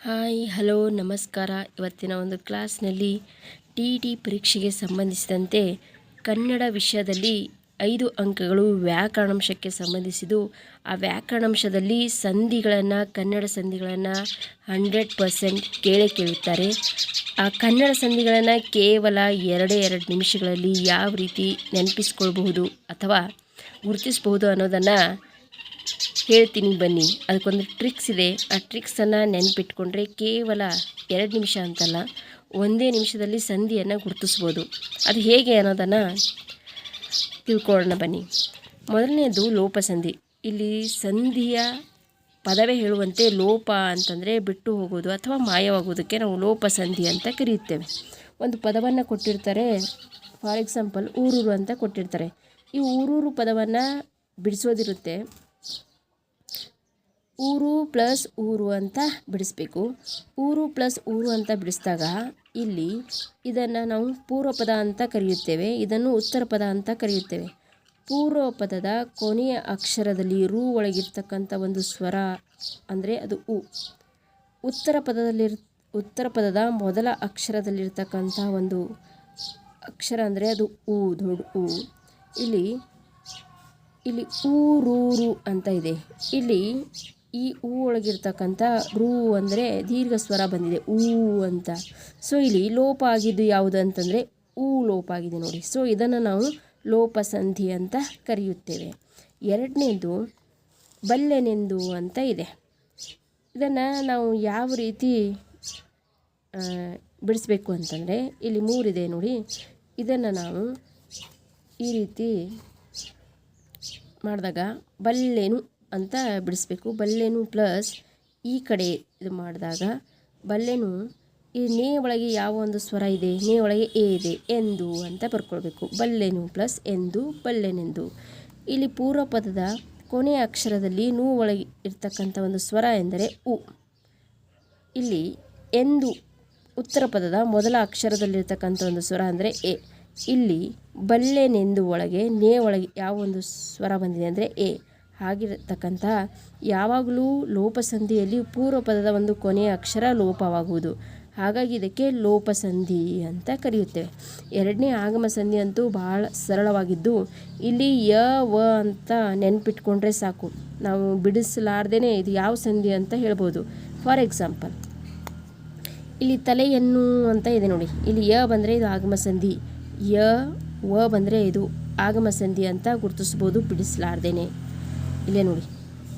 Hi, hello, ನಮಸ್ಕಾರ. ಇವತ್ತಿನ ಒಂದು ಕ್ಲಾಸ್ನಲ್ಲಿ ಟಿ ಟಿ ಪರೀಕ್ಷೆಗೆ ಸಂಬಂಧಿಸಿದಂತೆ ಕನ್ನಡ ವಿಷಯದಲ್ಲಿ ಐದು ಅಂಕಗಳು ವ್ಯಾಕರಣಾಂಶಕ್ಕೆ ಸಂಬಂಧಿಸಿದ್ದು, ಆ ವ್ಯಾಕರಣಾಂಶದಲ್ಲಿ ಸಂಧಿಗಳನ್ನು, ಕನ್ನಡ ಸಂಧಿಗಳನ್ನು ಹಂಡ್ರೆಡ್ ಪರ್ಸೆಂಟ್ ಕೇಳೇ ಕೇಳುತ್ತಾರೆ. ಆ ಕನ್ನಡ ಸಂಧಿಗಳನ್ನು ಕೇವಲ ಎರಡೇ ಎರಡು ನಿಮಿಷಗಳಲ್ಲಿ ಯಾವ ರೀತಿ ನೆನಪಿಸ್ಕೊಳ್ಬಹುದು ಅಥವಾ ಗುರುತಿಸ್ಬಹುದು ಅನ್ನೋದನ್ನು ಹೇಳ್ತೀನಿ ಬನ್ನಿ. ಅದಕ್ಕೊಂದು ಟ್ರಿಕ್ಸ್ ಇದೆ. ಆ ಟ್ರಿಕ್ಸನ್ನು ನೆನಪಿಟ್ಕೊಂಡ್ರೆ ಕೇವಲ ಎರಡು ನಿಮಿಷ ಅಂತಲ್ಲ, ಒಂದೇ ನಿಮಿಷದಲ್ಲಿ ಸಂಧಿಯನ್ನು ಗುರುತಿಸ್ಬೋದು. ಅದು ಹೇಗೆ ಅನ್ನೋದನ್ನು ತಿಳ್ಕೊಳ್ಳೋಣ ಬನ್ನಿ. ಮೊದಲನೇದು ಲೋಪಸಂಧಿ ಇಲ್ಲಿ ಸಂಧಿಯ ಪದವೇ ಹೇಳುವಂತೆ ಲೋಪ ಅಂತಂದರೆ ಬಿಟ್ಟು ಹೋಗೋದು ಅಥವಾ ಮಾಯವಾಗೋದಕ್ಕೆ ನಾವು ಲೋಪ ಸಂಧಿ ಅಂತ ಕರೆಯುತ್ತೇವೆ. ಒಂದು ಪದವನ್ನು ಕೊಟ್ಟಿರ್ತಾರೆ ಫಾರ್ ಎಕ್ಸಾಂಪಲ್ ಊರೂರು ಅಂತ ಕೊಟ್ಟಿರ್ತಾರೆ. ಈ ಊರೂರು ಪದವನ್ನು ಬಿಡಿಸೋದಿರುತ್ತೆ. ಊರು ಪ್ಲಸ್ ಊರು ಅಂತ ಬಿಡಿಸ್ಬೇಕು. ಊರು ಪ್ಲಸ್ ಊರು ಅಂತ ಬಿಡಿಸಿದಾಗ ಇಲ್ಲಿ ಇದನ್ನು ನಾವು ಪೂರ್ವ ಪದ ಅಂತ ಕರೆಯುತ್ತೇವೆ. ಇದನ್ನು ಉತ್ತರ ಪದ ಅಂತ ಕರೆಯುತ್ತೇವೆ. ಪೂರ್ವ ಪದದ ಕೊನೆಯ ಅಕ್ಷರದಲ್ಲಿ ರು ಒಳಗಿರ್ತಕ್ಕಂಥ ಒಂದು ಸ್ವರ ಅಂದರೆ ಅದು ಉ. ಉತ್ತರ ಪದದಲ್ಲಿ ಉತ್ತರ ಪದದ ಮೊದಲ ಅಕ್ಷರದಲ್ಲಿರ್ತಕ್ಕಂಥ ಒಂದು ಅಕ್ಷರ ಅಂದರೆ ಅದು ಉ, ದೊಡ್ಡ ಉ. ಇಲ್ಲಿ ಇಲ್ಲಿ ಊರೂರು ಅಂತ ಇದೆ. ಇಲ್ಲಿ ಈ ಊ ಒಳಗಿರ್ತಕ್ಕಂಥ ರೂ ಅಂದರೆ ದೀರ್ಘ ಸ್ವರ ಬಂದಿದೆ. ಊ ಅಂತ. ಸೊ ಇಲ್ಲಿ ಲೋಪ ಆಗಿದ್ದು ಯಾವುದು ಅಂತಂದರೆ ಊ ಲೋಪ ಆಗಿದೆ ನೋಡಿ. ಸೊ ಇದನ್ನು ನಾವು ಲೋಪಸಂಧಿ ಅಂತ ಕರೆಯುತ್ತೇವೆ. ಎರಡನೇದು ಬಲ್ಲೆನೆಂದು ಅಂತ ಇದೆ. ಇದನ್ನು ನಾವು ಯಾವ ರೀತಿ ಬಿಡಿಸ್ಬೇಕು ಅಂತಂದರೆ ಇಲ್ಲಿ ಮೂರಿದೆ ನೋಡಿ. ಇದನ್ನು ನಾವು ಈ ರೀತಿ ಮಾಡಿದಾಗ ಬಲ್ಲೆನು ಅಂತ ಬಿಡಿಸ್ಬೇಕು. ಬಲ್ಲೆನು ಪ್ಲಸ್ ಈ ಕಡೆ ಇದು ಮಾಡಿದಾಗ ಬಲ್ಲೆನು ಈ ನೇ ಒಳಗೆ ಯಾವ ಒಂದು ಸ್ವರ ಇದೆ, ನೇ ಒಳಗೆ ಎ ಇದೆ, ಎಂದು ಅಂತ ಬರ್ಕೊಳ್ಬೇಕು. ಬಲ್ಲೆನು ಪ್ಲಸ್ ಎಂದು, ಬಲ್ಲೆನೆಂದು. ಇಲ್ಲಿ ಪೂರ್ವ ಪದದ ಕೊನೆಯ ಅಕ್ಷರದಲ್ಲಿ ನೂ ಒಳಗೆ ಇರ್ತಕ್ಕಂಥ ಒಂದು ಸ್ವರ ಎಂದರೆ ಉ. ಇಲ್ಲಿ ಎಂದು ಉತ್ತರ ಪದದ ಮೊದಲ ಅಕ್ಷರದಲ್ಲಿರ್ತಕ್ಕಂಥ ಒಂದು ಸ್ವರ ಅಂದರೆ ಎ. ಇಲ್ಲಿ ಬಲ್ಲೆನೆಂದು ಒಳಗೆ, ನೇ ಒಳಗೆ ಯಾವ ಒಂದು ಸ್ವರ ಬಂದಿದೆ ಅಂದರೆ ಎ. ಹಾಗಿರತಕ್ಕಂಥ ಯಾವಾಗಲೂ ಲೋಪಸಂಧಿಯಲ್ಲಿ ಪೂರ್ವ ಪದದ ಒಂದು ಕೊನೆಯ ಅಕ್ಷರ ಲೋಪವಾಗುವುದು. ಹಾಗಾಗಿ ಇದಕ್ಕೆ ಲೋಪಸಂಧಿ ಅಂತ ಕರೆಯುತ್ತೇವೆ. ಎರಡನೇ ಆಗಮ ಸಂಧಿ ಅಂತೂ ಭಾಳ ಸರಳವಾಗಿದ್ದು, ಇಲ್ಲಿ ಯ, ವ ಅಂತ ನೆನ್ಪಿಟ್ಕೊಂಡ್ರೆ ಸಾಕು. ನಾವು ಬಿಡಿಸಲಾರ್ದೇ ಇದು ಯಾವ ಸಂಧಿ ಅಂತ ಹೇಳ್ಬೋದು. ಫಾರ್ ಎಕ್ಸಾಂಪಲ್ ಇಲ್ಲಿ ತಲೆಯನ್ನು ಅಂತ ಇದೆ ನೋಡಿ. ಇಲ್ಲಿ ಯ ಬಂದರೆ ಇದು ಆಗಮ ಸಂಧಿ. ಯ, ವ ಬಂದರೆ ಇದು ಆಗಮ ಸಂಧಿ ಅಂತ ಗುರುತಿಸ್ಬೋದು ಬಿಡಿಸಲಾರ್ದೇನೆ. ಇಲ್ಲೇ ನೋಡಿ.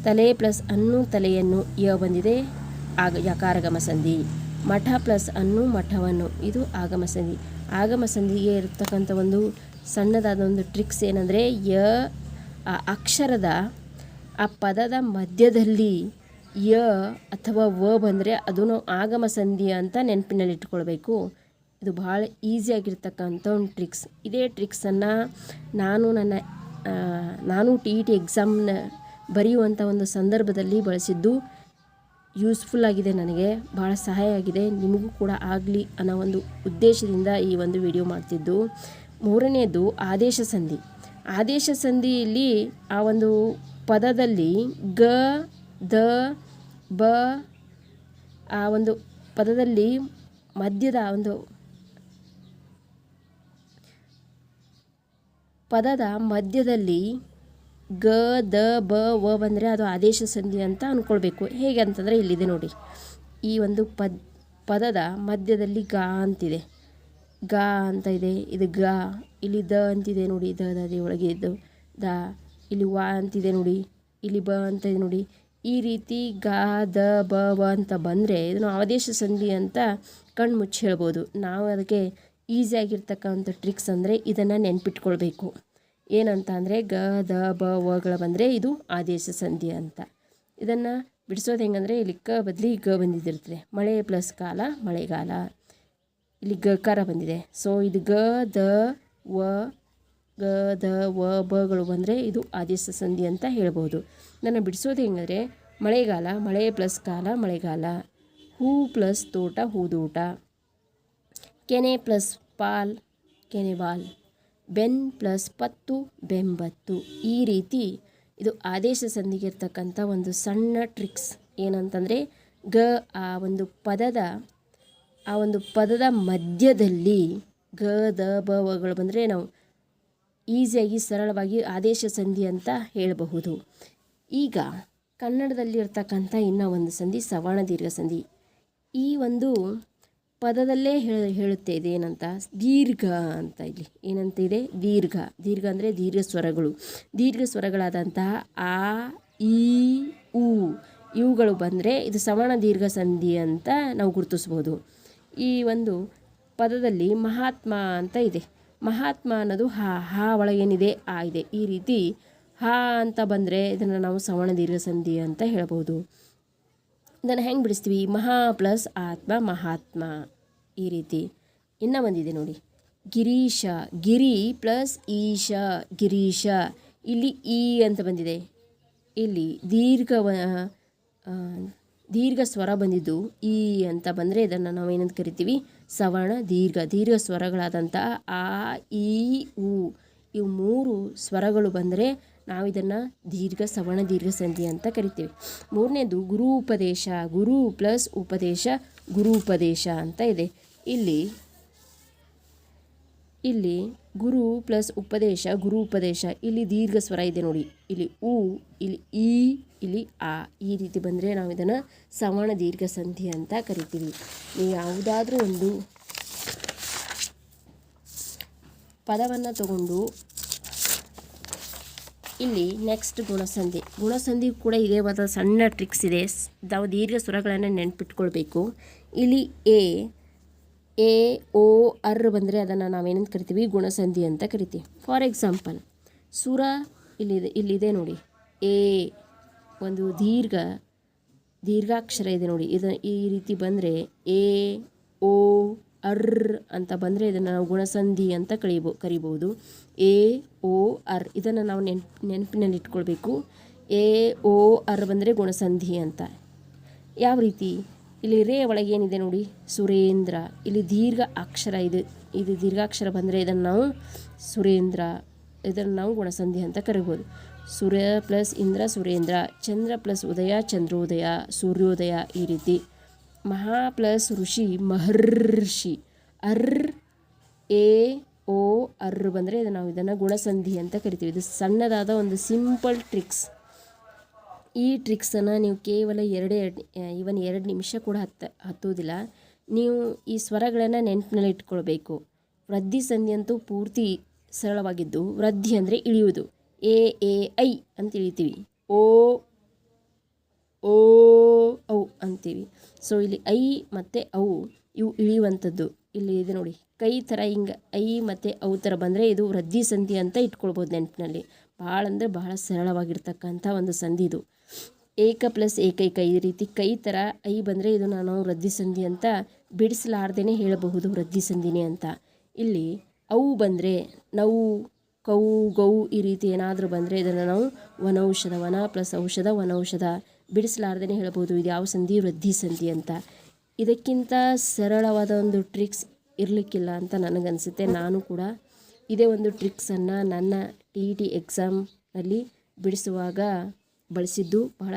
ತಲೆ ಪ್ಲಸ್ ಅನ್ನು ತಲೆಯನ್ನು ಯ ಬಂದಿದೆ. ಆಗ ಯಕಾರಗಮ ಸಂಧಿ. ಮಠ ಪ್ಲಸ್ ಅನ್ನು ಮಠವನ್ನು. ಇದು ಆಗಮ ಸಂಧಿ. ಆಗಮ ಸಂಧಿಗೆ ಇರತಕ್ಕಂಥ ಒಂದು ಸಣ್ಣದಾದ ಒಂದು ಟ್ರಿಕ್ಸ್ ಏನಂದರೆ ಯ, ಆ ಅಕ್ಷರದ ಆ ಪದದ ಮಧ್ಯದಲ್ಲಿ ಯ ಅಥವಾ ವ ಬಂದರೆ ಅದು ಆಗಮ ಸಂಧಿ ಅಂತ ನೆನಪಿನಲ್ಲಿ ಇಟ್ಕೊಳ್ಬೇಕು ಇದು ಭಾಳ ಈಸಿಯಾಗಿರ್ತಕ್ಕಂಥ ಒಂದು ಟ್ರಿಕ್ಸ್ ಇದೇ ಟ್ರಿಕ್ಸನ್ನು ನಾನು ನನ್ನ ನಾನು ಟಿ ಇ ಟಿ ಎಕ್ಸಾಮ್ನ ಬರೆಯುವಂಥ ಒಂದು ಸಂದರ್ಭದಲ್ಲಿ ಬಳಸಿದ್ದು ಯೂಸ್ಫುಲ್ ಆಗಿದೆ ನನಗೆ ಭಾಳ ಸಹಾಯ ಆಗಿದೆ, ನಿಮಗೂ ಕೂಡ ಆಗಲಿ ಅನ್ನೋ ಒಂದು ಉದ್ದೇಶದಿಂದ ಈ ಒಂದು ವಿಡಿಯೋ ಮಾಡ್ತಿದ್ದು. ಮೂರನೆಯದು ಆದೇಶ ಸಂಧಿ. ಆದೇಶ ಸಂಧಿಯಲ್ಲಿ ಆ ಒಂದು ಪದದಲ್ಲಿ ಗ, ದ, ಬ ಆ ಒಂದು ಪದದಲ್ಲಿ ಮಧ್ಯದ ಒಂದು ಪದದ ಮಧ್ಯದಲ್ಲಿ ಗ, ದ, ಬ, ವ ಬಂದರೆ ಅದು ಆದೇಶ ಸಂಧಿ ಅಂತ ಅಂದ್ಕೊಳ್ಬೇಕು ಹೇಗೆ ಅಂತಂದರೆ ಇಲ್ಲಿದೆ ನೋಡಿ. ಈ ಒಂದು ಪದ, ಪದದ ಮಧ್ಯದಲ್ಲಿ ಗ ಅಂತಿದೆ. ಗ ಅಂತ ಇದೆ. ಇದು ಗ. ಇಲ್ಲಿ ದ ಅಂತಿದೆ ನೋಡಿ. ದ, ದಿ ಒಳಗೆ ಇದು ದ. ಇಲ್ಲಿ ವ ಅಂತಿದೆ ನೋಡಿ. ಇಲ್ಲಿ ಬ ಅಂತ ಇದೆ ನೋಡಿ. ಈ ರೀತಿ ಗ, ದ, ಬ, ವ ಅಂತ ಬಂದರೆ ಇದನ್ನು ಆದೇಶ ಸಂಧಿ ಅಂತ ಕಣ್ಣು ಮುಚ್ಚಿ ಹೇಳ್ಬೋದು. ನಾವು ಅದಕ್ಕೆ ಈಸಿಯಾಗಿರ್ತಕ್ಕಂಥ ಟ್ರಿಕ್ಸ್ ಅಂದರೆ ಇದನ್ನು ನೆನ್ಪಿಟ್ಕೊಳ್ಬೇಕು. ಏನಂತ ಅಂದರೆ ಗ, ದ, ಬ ವಗಳು ಬಂದರೆ ಇದು ಆದೇಶ ಸಂಧಿ ಅಂತ. ಇದನ್ನು ಬಿಡಿಸೋದು ಹೆಂಗಂದರೆ ಇಲ್ಲಿ ಕ ಬದಲಿ ಗ ಬಂದಿದ್ದಿರ್ತದೆ. ಮಳೆ ಪ್ಲಸ್ ಕಾಲ, ಮಳೆಗಾಲ. ಇಲ್ಲಿ ಗ, ಕಾರ ಬಂದಿದೆ. ಸೊ ಇದು ಗ, ದ, ವ, ಗ, ದ, ವ ಬಗಳು ಬಂದರೆ ಇದು ಆದೇಶ ಸಂಧಿ ಅಂತ ಹೇಳ್ಬೋದು. ಇದನ್ನು ಬಿಡಿಸೋದು ಹೆಂಗಂದರೆ ಮಳೆಗಾಲ, ಮಳೆ ಪ್ಲಸ್ ಕಾಲ, ಮಳೆಗಾಲ. ಹೂ ಪ್ಲಸ್ ತೋಟ, ಹೂದೋಟ. ಕೆನೆ ಪ್ಲಸ್ ಪಾಲ್ ಕೆನೆಬಾಲ್ ಬೆನ್ ಪ್ಲಸ್ ಪತ್ತು ಬೆಂಬತ್ತು ಈ ರೀತಿ ಇದು ಆದೇಶ ಸಂಧಿಗೆ ಇರ್ತಕ್ಕಂಥ ಒಂದು ಸಣ್ಣ ಟ್ರಿಕ್ಸ್. ಏನಂತಂದರೆ ಗ ಆ ಒಂದು ಪದದ, ಆ ಒಂದು ಪದದ ಮಧ್ಯದಲ್ಲಿ ಗ, ದ ಬಗಳು ಬಂದರೆ ನಾವು ಈಸಿಯಾಗಿ ಸರಳವಾಗಿ ಆದೇಶ ಸಂಧಿ ಅಂತ ಹೇಳಬಹುದು. ಈಗ ಕನ್ನಡದಲ್ಲಿರ್ತಕ್ಕಂಥ ಇನ್ನೂ ಒಂದು ಸಂಧಿ ಸವರ್ಣ ದೀರ್ಘ ಸಂಧಿ. ಈ ಒಂದು ಪದದಲ್ಲೇ ಹೇಳ, ಹೇಳುತ್ತೆ ಇದೇನಂತ? ದೀರ್ಘ ಅಂತ ಇಲ್ಲಿ. ಏನಂತ ಇದೆ? ದೀರ್ಘ. ದೀರ್ಘ ಅಂದರೆ ದೀರ್ಘ ಸ್ವರಗಳು. ದೀರ್ಘ ಸ್ವರಗಳಾದಂತಹ ಆ, ಈ, ಉ ಇವುಗಳು ಬಂದರೆ ಇದು ಸವರ್ಣ ದೀರ್ಘ ಸಂಧಿ ಅಂತ ನಾವು ಗುರುತಿಸ್ಬೋದು. ಈ ಒಂದು ಪದದಲ್ಲಿ ಮಹಾತ್ಮ ಅಂತ ಇದೆ. ಮಹಾತ್ಮ ಅನ್ನೋದು ಹಾ ಹಾ ಒಳಗೇನಿದೆ ಆ ಇದೆ. ಈ ರೀತಿ ಹಾ ಅಂತ ಬಂದರೆ ಇದನ್ನು ನಾವು ಸವರ್ಣ ದೀರ್ಘ ಸಂಧಿ ಅಂತ ಹೇಳ್ಬೋದು. ಇದನ್ನು ಹೆಂಗೆ ಬಿಡಿಸ್ತೀವಿ? ಮಹಾ ಪ್ಲಸ್ ಆತ್ಮ ಮಹಾತ್ಮ ಈ ರೀತಿ. ಇನ್ನೂ ಬಂದಿದೆ ನೋಡಿ. ಗಿರೀಶ, ಗಿರಿ ಪ್ಲಸ್ ಈಶ, ಗಿರೀಶ. ಇಲ್ಲಿ ಈ ಅಂತ ಬಂದಿದೆ. ಇಲ್ಲಿ ದೀರ್ಘ ದೀರ್ಘ ಸ್ವರ ಬಂದಿದ್ದು ಈ ಅಂತ ಬಂದರೆ ಇದನ್ನು ನಾವು ಏನಂತ ಕರಿತೀವಿ? ಸವರ್ಣ, ದೀರ್ಘ. ದೀರ್ಘ ಸ್ವರಗಳಾದಂಥ ಆ, ಈ, ಉ. ಇವು ಮೂರು ಸ್ವರಗಳು ಬಂದರೆ ನಾವು ಇದನ್ನು ದೀರ್ಘ ಸವರ್ಣ ದೀರ್ಘ ಸಂಧಿ ಅಂತ ಕರಿತೀವಿ. ಮೂರನೇದು ಗುರು ಉಪದೇಶ, ಗುರು ಪ್ಲಸ್ ಉಪದೇಶ, ಗುರು ಉಪದೇಶ ಅಂತ ಇದೆ. ಇಲ್ಲಿ ಇಲ್ಲಿ ಗುರು ಪ್ಲಸ್ ಉಪದೇಶ, ಗುರು ಉಪದೇಶ, ಇಲ್ಲಿ ದೀರ್ಘ ಸ್ವರ ಇದೆ ನೋಡಿ. ಇಲ್ಲಿ ಉ, ಇಲ್ಲಿ ಈ, ಇಲ್ಲಿ ಆ, ಈ ರೀತಿ ಬಂದರೆ ನಾವು ಇದನ್ನು ಸವರ್ಣ ದೀರ್ಘ ಸಂಧಿ ಅಂತ ಕರಿತೀವಿ. ನೀವು ಯಾವುದಾದ್ರೂ ಒಂದು ಪದವನ್ನು ತಗೊಂಡು ಇಲ್ಲಿ ನೆಕ್ಸ್ಟ್ ಗುಣಸಂಧಿ. ಗುಣಸಂಧಿ ಕೂಡ ಇದೇ ಒಂದು ಸಣ್ಣ ಟ್ರಿಕ್ಸ್ ಇದೆ. ನಾವು ದೀರ್ಘ ಸ್ವರಗಳನ್ನು ನೆನ್ಪಿಟ್ಕೊಳ್ಬೇಕು. ಇಲ್ಲಿ ಎ ಎ ಓ ಅರ್ ಬಂದರೆ ಅದನ್ನು ನಾವೇನಂತ ಕರಿತೀವಿ? ಗುಣಸಂಧಿ ಅಂತ ಕರಿತೀವಿ. ಫಾರ್ ಎಕ್ಸಾಂಪಲ್ ಸುರ ಇಲ್ಲಿದೆ ಇಲ್ಲಿದೆ ನೋಡಿ. ಎ ಒಂದು ದೀರ್ಘ, ದೀರ್ಘಾಕ್ಷರ ಇದೆ ನೋಡಿ. ಇದು ಈ ರೀತಿ ಬಂದರೆ ಎ ಓ ಅರ್ ಅಂತ ಬಂದರೆ ಇದನ್ನು ನಾವು ಗುಣಸಂಧಿ ಅಂತ ಕಳಿಬೋ ಕರಿಬೋದು ಎ, ಓ, ಅರ್ ಇದನ್ನು ನಾವು ನೆನ್ಪು, ನೆನಪಿನಲ್ಲಿ ಇಟ್ಕೊಳ್ಬೇಕು. ಎ, ಓ, ಅರ್ ಬಂದರೆ ಗುಣಸಂಧಿ ಅಂತ. ಯಾವ ರೀತಿ? ಇಲ್ಲಿ ರೇ ಒಳಗೆ ಏನಿದೆ ನೋಡಿ? ಸುರೇಂದ್ರ. ಇಲ್ಲಿ ದೀರ್ಘ ಅಕ್ಷರ ಇದು. ಇದು ದೀರ್ಘಾಕ್ಷರ ಬಂದರೆ ಇದನ್ನು ನಾವು ಸುರೇಂದ್ರ, ಇದನ್ನು ನಾವು ಗುಣಸಂಧಿ ಅಂತ ಕರಿಬೋದು. ಸೂರ್ಯ ಪ್ಲಸ್ ಇಂದ್ರ ಸುರೇಂದ್ರ, ಚಂದ್ರ ಪ್ಲಸ್ ಉದಯ, ಚಂದ್ರೋದಯ, ಸೂರ್ಯೋದಯ ಈ ರೀತಿ. ಮಹಾ plus Rishi Maharshi. R, A, ಓ, ಅರ್ ಬಂದರೆ ಇದು ನಾವು ಇದನ್ನು ಗುಣಸಂಧಿ ಅಂತ ಕರಿತೀವಿ. ಇದು ಸಣ್ಣದಾದ ಒಂದು ಸಿಂಪಲ್ ಟ್ರಿಕ್ಸ್. ಈ ಟ್ರಿಕ್ಸನ್ನು ನೀವು ಕೇವಲ ಎರಡೇ ಎರಡು ಇವನ್ ಎರಡು ನಿಮಿಷ ಕೂಡ ಹತ್ತ, ಹತ್ತುವುದಿಲ್ಲ. ನೀವು ಈ ಸ್ವರಗಳನ್ನು ನೆನಪಿನಲ್ಲಿ ಇಟ್ಕೊಳ್ಬೇಕು. ವೃದ್ಧಿ ಸಂಧಿ ಅಂತೂ ಪೂರ್ತಿ ಸರಳವಾಗಿದ್ದು, ವೃದ್ಧಿ ಅಂದರೆ ಇಳಿಯುವುದು. ಎ ಎ, ಐ ಅಂತ ಇಳಿತೀವಿ. ಓ ಓ, ಔ ಅಂತೀವಿ. ಸೊ ಇಲ್ಲಿ ಐ ಮತ್ತು ಅವು ಇವು ಇಳಿಯುವಂಥದ್ದು. ಇಲ್ಲಿ ಇದೆ ನೋಡಿ, ಕೈ ಥರ ಹಿಂಗೆ ಐ ಮತ್ತು ಅವು ಥರ ಬಂದರೆ ಇದು ವೃದ್ಧಿ ಸಂಧಿ ಅಂತ ಇಟ್ಕೊಳ್ಬೋದು ನೆನಪಿನಲ್ಲಿ. ಭಾಳ ಅಂದರೆ ಬಹಳ ಸರಳವಾಗಿರ್ತಕ್ಕಂಥ ಒಂದು ಸಂಧಿ ಇದು. ಏಕ ಪ್ಲಸ್ ಏಕೈಕ, ಈ ರೀತಿ ಕೈ ಥರ ಐ ಬಂದರೆ ಇದು ನಾನು ವೃದ್ಧಿ ಸಂಧಿ ಅಂತ ಬಿಡಿಸಲಾರ್ದೇ ಹೇಳಬಹುದು ವೃದ್ಧಿ ಸಂಧಿನೇ ಅಂತ. ಇಲ್ಲಿ ಅವು ಬಂದರೆ ನೌ, ಕೌ, ಗೌ ಈ ರೀತಿ ಏನಾದರೂ ಬಂದರೆ ಇದನ್ನು ನಾವು ವನೌಷಧ ವನ ಪ್ಲಸ್ ಔಷಧ ವನೌಷಧ ಬಿಡಿಸಲಾರ್ದೇ ಹೇಳ್ಬೋದು, ಇದು ಯಾವ ಸಂಧಿ? ವೃದ್ಧಿ ಸಂಧಿ ಅಂತ. ಇದಕ್ಕಿಂತ ಸರಳವಾದ ಒಂದು ಟ್ರಿಕ್ಸ್ ಇರಲಿಕ್ಕಿಲ್ಲ ಅಂತ ನನಗನ್ಸುತ್ತೆ. ನಾನು ಕೂಡ ಇದೇ ಒಂದು ಟ್ರಿಕ್ಸನ್ನು ನನ್ನ ಟಿ ಇ ಟಿ ಎಕ್ಸಾಮ್ನಲ್ಲಿ ಬಿಡಿಸುವಾಗ ಬಳಸಿದ್ದು ಬಹಳ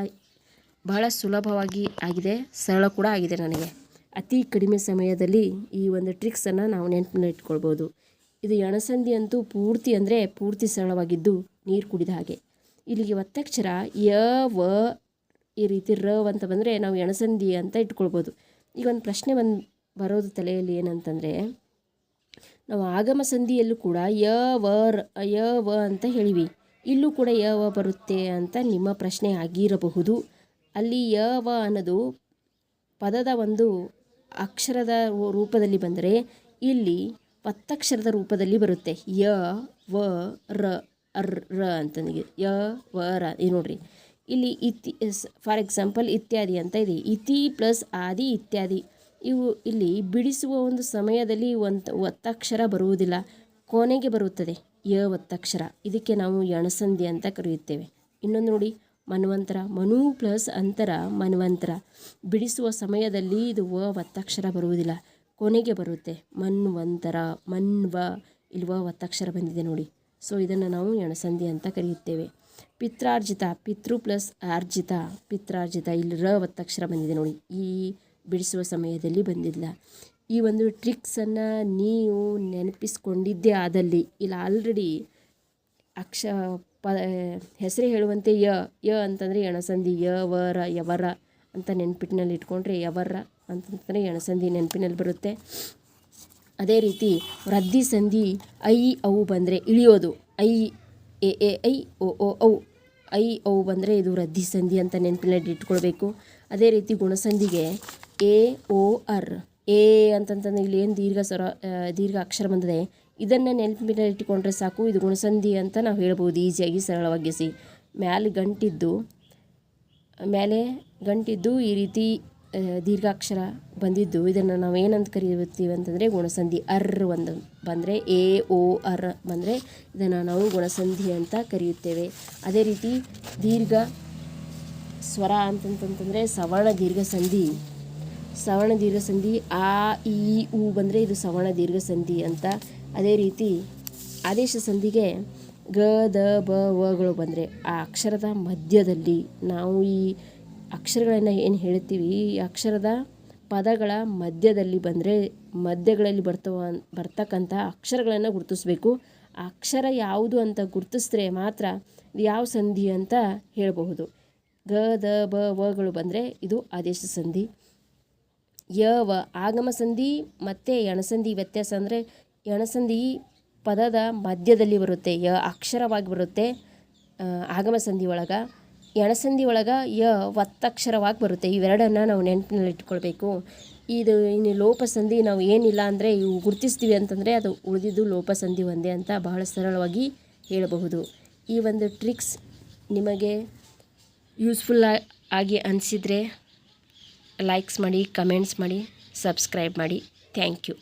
ಬಹಳ ಸುಲಭವಾಗಿ ಆಗಿದೆ, ಸರಳ ಕೂಡ ಆಗಿದೆ ನನಗೆ. ಅತಿ ಕಡಿಮೆ ಸಮಯದಲ್ಲಿ ಈ ಒಂದು ಟ್ರಿಕ್ಸನ್ನು ನಾವು ನೆನಪಿನ ಇಟ್ಕೊಳ್ಬೋದು. ಇದು ಎಣಸಂಧಿ ಅಂತೂ ಪೂರ್ತಿ ಅಂದರೆ ಪೂರ್ತಿ ಸರಳವಾಗಿದ್ದು ನೀರು ಕುಡಿದ ಹಾಗೆ. ಇಲ್ಲಿಗೆ ಒತ್ತಕ್ಷರ ಯ, ವ ಈ ರೀತಿ ರ ಅಂತ ಬಂದರೆ ನಾವು ಎಣಸಂದಿ ಅಂತ ಇಟ್ಕೊಳ್ಬೋದು. ಈಗ ಒಂದು ಪ್ರಶ್ನೆ ಬಂದು ಬರೋದು ತಲೆಯಲ್ಲಿ ಏನಂತಂದರೆ, ನಾವು ಆಗಮ ಸಂಧಿಯಲ್ಲೂ ಕೂಡ ಯ, ವ, ರ, ಯ, ವ ಅಂತ ಹೇಳಿವಿ. ಇಲ್ಲೂ ಕೂಡ ಯ, ವ ಬರುತ್ತೆ ಅಂತ ನಿಮ್ಮ ಪ್ರಶ್ನೆ ಆಗಿರಬಹುದು. ಅಲ್ಲಿ ಯ, ವ ಅನ್ನೋದು ಪದದ ಒಂದು ಅಕ್ಷರದ ರೂಪದಲ್ಲಿ ಬಂದರೆ ಇಲ್ಲಿ ಪತ್ತಕ್ಷರದ ರೂಪದಲ್ಲಿ ಬರುತ್ತೆ. ಯ, ವ, ರ, ಅರ್, ರ ಅಂತಂದಿಗೆ ಯ, ವ, ರ. ಈ ನೋಡ್ರಿ. ಇಲ್ಲಿ ಇತಿ ಫಾರ್ ಎಕ್ಸಾಂಪಲ್ ಇತ್ಯಾದಿ ಅಂತ ಇದೆ. ಇತಿ ಪ್ಲಸ್ ಆದಿ ಇತ್ಯಾದಿ. ಇವು ಇಲ್ಲಿ ಬಿಡಿಸುವ ಒಂದು ಸಮಯದಲ್ಲಿ ಒಂದು ಒತ್ತಕ್ಷರ ಬರುವುದಿಲ್ಲ. ಕೊನೆಗೆ ಬರುತ್ತದೆ. ಯ ಒತ್ತಕ್ಷರ. ಇದಕ್ಕೆ ನಾವು ಎಣಸಂಧಿ ಅಂತ ಕರೆಯುತ್ತೇವೆ. ಇನ್ನೊಂದು ನೋಡಿ. ಮನ್ವಂತರ. ಮನು ಪ್ಲಸ್ ಅಂತರ, ಮನ್ವಂತರ. ಬಿಡಿಸುವ ಸಮಯದಲ್ಲಿ ಇದು ವ ಒತ್ತಕ್ಷರ ಬರುವುದಿಲ್ಲ. ಕೊನೆಗೆ ಬರುತ್ತೆ. ಮನ್ವಂತರ. ಮನ್ವ. ಇಲ್ಲಿ ವ ಒತ್ತಕ್ಷರ ಬಂದಿದೆ ನೋಡಿ. ಸೊ ಇದನ್ನು ನಾವು ಎಣಸಂಧಿ ಅಂತ ಕರೆಯುತ್ತೇವೆ. ಪಿತ್ರಾರ್ಜಿತ, ಪಿತೃ ಪ್ಲಸ್ ಆರ್ಜಿತ, ಪಿತ್ರಾರ್ಜಿತ. ಇಲ್ಲಿ ರ ಒತ್ತಕ್ಷರ ಬಂದಿದೆ ನೋಡಿ. ಈ ಬಿಡಿಸುವ ಸಮಯದಲ್ಲಿ ಬಂದಿಲ್ಲ. ಈ ಒಂದು ಟ್ರಿಕ್ಸನ್ನು ನೀವು ನೆನಪಿಸ್ಕೊಂಡಿದ್ದೇ ಆದಲ್ಲಿ, ಇಲ್ಲ ಆಲ್ರೆಡಿ ಅಕ್ಷ, ಪ ಹೆಸರೇ ಹೇಳುವಂತೆ ಯ ಯ ಅಂತಂದರೆ ಎಣಸಂದಿ ಯ ವರ ಯವರ ಅಂತ ನೆನಪಿನಲ್ಲಿ ಇಟ್ಕೊಂಡ್ರೆ ಯವರ ಅಂತಂದರೆ ಎಣಸಂದಿ ನೆನಪಿನಲ್ಲಿ ಬರುತ್ತೆ. ಅದೇ ರೀತಿ ವೃದ್ಧಿ ಸಂಧಿ ಐ, ಅವು ಬಂದರೆ ಇಳಿಯೋದು. ಐ ಎ ಎ ಐ ಒ ಒ ಔ, ಐ ಔ ಬಂದರೆ ಇದು ವೃದ್ಧಿ ಸಂಧಿ ಅಂತ ನೆನಪಿನಲ್ಲಿ ಇಟ್ಕೊಳ್ಬೇಕು. ಅದೇ ರೀತಿ ಗುಣಸಂಧಿಗೆ ಎ ಓ ಆರ್, ಎ ಅಂತಂತಂದ್ರೆ ಇಲ್ಲಿ ಏನು ದೀರ್ಘ ಸ್ವರ ದೀರ್ಘ ಅಕ್ಷರ ಬಂದಿದೆ. ಇದನ್ನು ನೆನಪಿನಲ್ಲಿ ಇಟ್ಟುಕೊಂಡ್ರೆ ಸಾಕು, ಇದು ಗುಣಸಂಧಿ ಅಂತ ನಾವು ಹೇಳ್ಬೋದು. ಈಸಿಯಾಗಿ ಸರಳವಾಗಿಸಿ. ಮ್ಯಾಲೆ ಗಂಟಿದ್ದು ಮೇಲೆ ಗಂಟಿದ್ದು ಈ ರೀತಿ ದೀರ್ಘಾಕ್ಷರ ಬಂದಿದ್ದು. ಇದನ್ನು ನಾವು ಏನಂತ ಕರೀತೀವಿ ಅಂತಂದರೆ ಗುಣಸಂಧಿ ಅರ್ ಒಂದು ಬಂದರೆ ಎ, ಓ, ಅರ್ ಬಂದರೆ ಇದನ್ನು ನಾವು ಗುಣಸಂಧಿ ಅಂತ ಕರೆಯುತ್ತೇವೆ. ಅದೇ ರೀತಿ ದೀರ್ಘ ಸ್ವರ ಅಂತಂತಂತಂದರೆ ಸವರ್ಣ ದೀರ್ಘ ಸಂಧಿ ಸವರ್ಣ ದೀರ್ಘ ಸಂಧಿ ಆ ಇ ಉ ಬಂದರೆ ಇದು ಸವರ್ಣ ದೀರ್ಘ ಸಂಧಿ ಅಂತ. ಅದೇ ರೀತಿ ಆದೇಶ ಸಂಧಿಗೆ ಗ, ದ, ಬ ವಗಳು ಬಂದರೆ ಆ ಅಕ್ಷರದ ಮಧ್ಯದಲ್ಲಿ ನಾವು ಈ ಅಕ್ಷರಗಳನ್ನು ಏನು ಹೇಳ್ತೀವಿ? ಈ ಅಕ್ಷರದ ಪದಗಳ ಮಧ್ಯದಲ್ಲಿ ಬಂದರೆ ಮಧ್ಯಗಳಲ್ಲಿ ಬರ್ತವ, ಬರ್ತಕ್ಕಂಥ ಅಕ್ಷರಗಳನ್ನು ಗುರುತಿಸ್ಬೇಕು. ಅಕ್ಷರ ಯಾವುದು ಅಂತ ಗುರುತಿಸಿದ್ರೆ ಮಾತ್ರ ಯಾವ ಸಂಧಿ ಅಂತ ಹೇಳಬಹುದು. ಗ, ದ, ಬ ವಗಳು ಬಂದರೆ ಇದು ಆದೇಶ ಸಂಧಿ. ಯ, ವ, ಆಗಮ ಸಂಧಿ ಮತ್ತು ಎಣಸಂಧಿ ವ್ಯತ್ಯಾಸ ಅಂದರೆ ಎಣಸಂಧಿ ಪದದ ಮಧ್ಯದಲ್ಲಿ ಬರುತ್ತೆ. ಯ ಅಕ್ಷರವಾಗಿ ಬರುತ್ತೆ ಆಗಮ ಸಂಧಿ ಒಳಗೆ. ಎಣಸಂಧಿ ಒಳಗೆ ಯ ಒತ್ತಕ್ಷರವಾಗಿ ಬರುತ್ತೆ. ಇವೆರಡನ್ನು ನಾವು ನೆನಪಿನಲ್ಲಿ ಇಟ್ಕೊಳ್ಬೇಕು. ಇದು ಇನ್ನು ಲೋಪಸಂಧಿ ನಾವು ಏನಿಲ್ಲ ಅಂದರೆ ಇವು ಗುರುತಿಸ್ತೀವಿ ಅಂತಂದರೆ ಅದು ಉಳಿದಿದ್ದು ಲೋಪಸಂಧಿ ಒಂದೇ ಅಂತ ಬಹಳ ಸರಳವಾಗಿ ಹೇಳಬಹುದು. ಈ ಒಂದು ಟ್ರಿಕ್ಸ್ ನಿಮಗೆ ಯೂಸ್ಫುಲ್ ಆಗಿ ಅನಿಸಿದರೆ ಲೈಕ್ಸ್ ಮಾಡಿ ಕಮೆಂಟ್ಸ್ ಮಾಡಿ ಸಬ್ಸ್ಕ್ರೈಬ್ ಮಾಡಿ. Thank you